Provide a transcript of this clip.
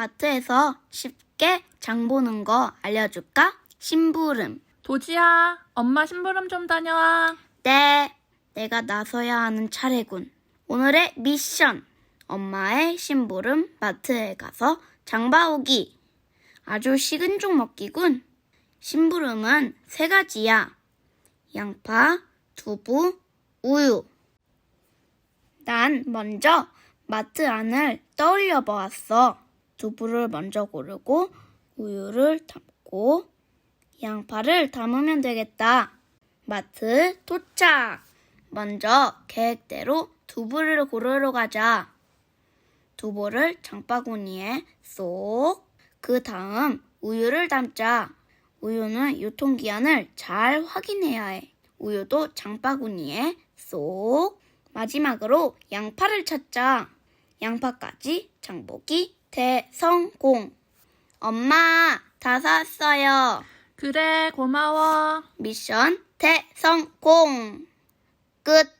마트에서 쉽게 장 보는 거 알려줄까? 심부름. 도지야, 엄마 심부름 좀 다녀와. 네, 내가 나서야 하는 차례군. 오늘의 미션. 엄마의 심부름 마트에 가서 장 봐오기. 아주 식은 죽 먹기군. 심부름은 세 가지야. 양파, 두부, 우유. 난 먼저 마트 안을 떠올려 보았어. 두부를 먼저 고르고 우유를 담고 양파를 담으면 되겠다. 마트 도착! 먼저 계획대로 두부를 고르러 가자. 두부를 장바구니에 쏙. 그 다음 우유를 담자. 우유는 유통기한을 잘 확인해야 해. 우유도 장바구니에 쏙. 마지막으로 양파를 찾자. 양파까지 장보기 대성공. 엄마, 다 샀어요. 그래, 고마워. 미션 대성공. 끝.